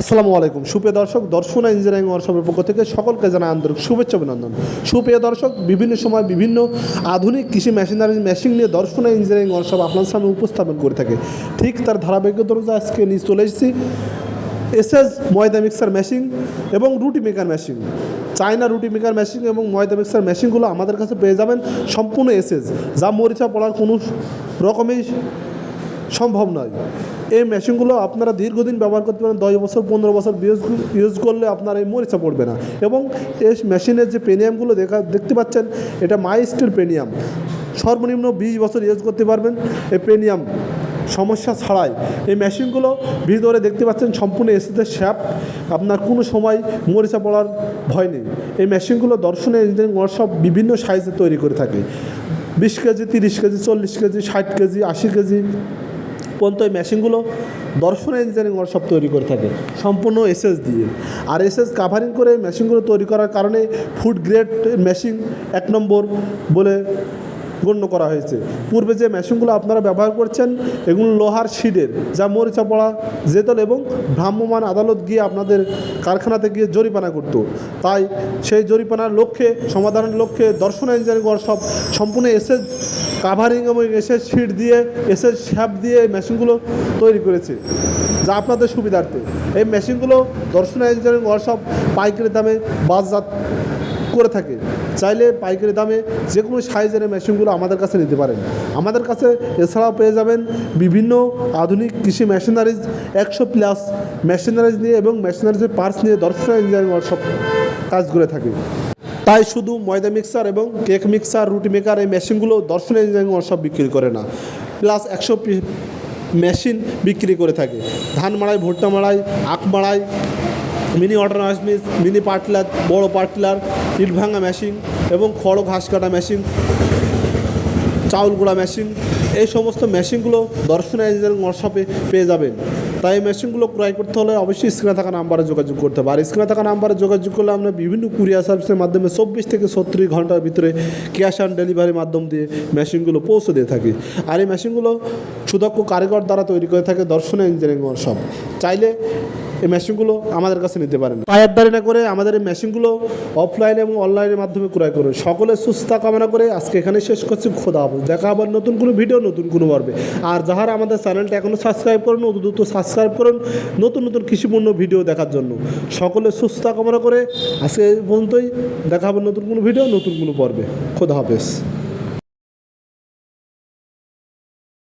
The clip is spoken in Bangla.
আসসালামু আলাইকুম। সুপ্রিয় দর্শক, দর্শন ইঞ্জিনিয়ারিং ওয়ার্কশপের পক্ষ থেকে সকলকে জানা আন্তরিক শুভেচ্ছা অভিনন্দন। সুপ্রিয় দর্শক, বিভিন্ন সময় বিভিন্ন আধুনিক কৃষি মেশিনারি মেশিন নিয়ে দর্শন ইঞ্জিনিয়ারিং ওয়ার্কশপ আপনার সামনে উপস্থাপন করে থাকে। ঠিক তার ধারাবাহিকতা আজকে নিয়ে চলে এসেছি এসএস ময়দা মিক্সার মেশিন এবং রুটি মেকার মেশিন। চায়না রুটি মেকার মেশিন এবং ময়দা মিক্সার মেশিনগুলো আমাদের কাছে পেয়ে যাবেন সম্পূর্ণ এসএস। যা মরিচা পড়ার কোনো রকমই সম্ভব নয়। এই মেশিনগুলো আপনারা দীর্ঘদিন ব্যবহার করতে পারেন, দশ বছর, পনেরো বছর ইউজ করলে আপনার এই মরিচা পড়বে না। এবং এই মেশিনের যে পেনিয়ামগুলো দেখা, দেখতে পাচ্ছেন, এটা মাই স্টিল পেনিয়াম সর্বনিম্ন বিশ বছর ইউজ করতে পারবেন এই পেনিয়াম সমস্যা ছাড়াই এই মেশিনগুলো ভিতরে দেখতে পাচ্ছেন সম্পূর্ণ এসিতে শ্যাপ। আপনার কোনো সময় মরিচা পড়ার ভয় নেই। এই মেশিনগুলো দর্শনের ইঞ্জিনিয়ারিং ওয়ার্কশপ বিভিন্ন সাইজে তৈরি করে থাকে। বিশ কেজি, তিরিশ কেজি, চল্লিশ কেজি, ষাট কেজি, আশি কেজি। পর্যন্ত এই মেশিনগুলো দর্শন ইঞ্জিনিয়ারিং ওয়ার্কশপ তৈরি করে থাকে, সম্পূর্ণ এসএস দিয়ে। আর এসএস কাভারিং করে মেশিনগুলো তৈরি করার কারণে ফুড গ্রেড মেশিন এক নম্বর বলে গণ্য করা হয়েছে। পূর্বে যে মেশিনগুলো আপনারা ব্যবহার করছেন, এগুলো লোহার শিডের, যা মরিচা পড়া যেতল এবং ভ্রাম্যমাণ আদালত গিয়ে আপনাদের কারখানাতে গিয়ে জরিমানা করত। তাই সেই জরিমানার লক্ষ্যে, সমাধানের লক্ষ্যে দর্শন ইঞ্জিনিয়ারিং ওয়ার্কশপ সম্পূর্ণ এসএস কাভারিং এবং এসএস শিট দিয়ে, এসএস শ্যাপ দিয়ে এই মেশিনগুলো তৈরি করেছে। যা আপনাদের সুবিধার্থে। এই মেশিনগুলো দর্শন ইঞ্জিনিয়ারিং ওয়ার্কশপ পাইকারি দামে বাজার করে থাকে। চাইলে পাইকারি দামে যে কোনো সাইজের মেশিনগুলো আমাদের কাছে নিতে পারেন। আমাদের কাছে এছাড়াও পেয়ে যাবেন বিভিন্ন আধুনিক কৃষি মেশিনারিজ, একশো প্লাস মেশিনারিজ নিয়ে এবং মেশিনারিজের পার্টস নিয়ে দর্শন ইঞ্জিনিয়ারিং ওয়ার্কশপ কাজ করে থাকে। তাই শুধু ময়দা মিক্সার এবং কেক মিক্সার রুটি মেকার এই মেশিনগুলো দর্শন ইঞ্জিনিয়ারিং ওয়ার্কশপ বিক্রি করে না। প্লাস একশো মেশিন বিক্রি করে থাকে। ধান মাড়াই, ভুট্টা মাড়াই, আখ মাড়াই, মিনি ওয়াটার মিনি পার্টলার, বড় পার্টলার ইট ভাঙা মেশিন এবং খড় ঘাস কাটা মেশিন, চাউল গুঁড়া মেশিন, এই সমস্ত মেশিনগুলো দর্শন ইঞ্জিনিয়ারিং ওয়ার্কশপে পেয়ে যাবেন। তাই এই মেশিনগুলো ক্রয় করতে হলে অবশ্যই স্ক্রিনে থাকা নাম্বারে যোগাযোগ করতে হবে। আর স্ক্রিনে থাকা নাম্বারে যোগাযোগ করলে আমরা বিভিন্ন কুরিয়ার সার্ভিসের মাধ্যমে চব্বিশ থেকে ছত্রিশ ঘণ্টার ভিতরে ক্যাশ অন ডেলিভারির মাধ্যম দিয়ে মেশিনগুলো পৌঁছে দিয়ে থাকি। আর এই মেশিনগুলো সুদক্ষ কারিগর দ্বারা তৈরি করে থাকে দর্শন ইঞ্জিনিয়ারিং ওয়ার্কশপ চাইলে এই মেশিনগুলো আমাদের কাছে নিতে পারেন। পায়ের দাঁড়ি না করে আমাদের এই মেশিনগুলো অফলাইন এবং অনলাইনের মাধ্যমে ক্রয় করুন। সকলের সুস্থতা কামনা করে আজকে এখানে শেষ করছি। খোদা হাফেজ। দেখা আবার নতুন কোনো ভিডিও নতুন কোনো পর্বে। আর যাহারা আমাদের চ্যানেলটা এখনও সাবস্ক্রাইব করুন অত দ্রুত সাবস্ক্রাইব করুন। নতুন নতুন কৃষিপূর্ণ ভিডিও দেখার জন্য। সকলের সুস্থতা কামনা করে আজকে পর্যন্তই। দেখা হবে নতুন কোনো ভিডিও নতুন কোনো পর্বে। খোদা হাফেজ।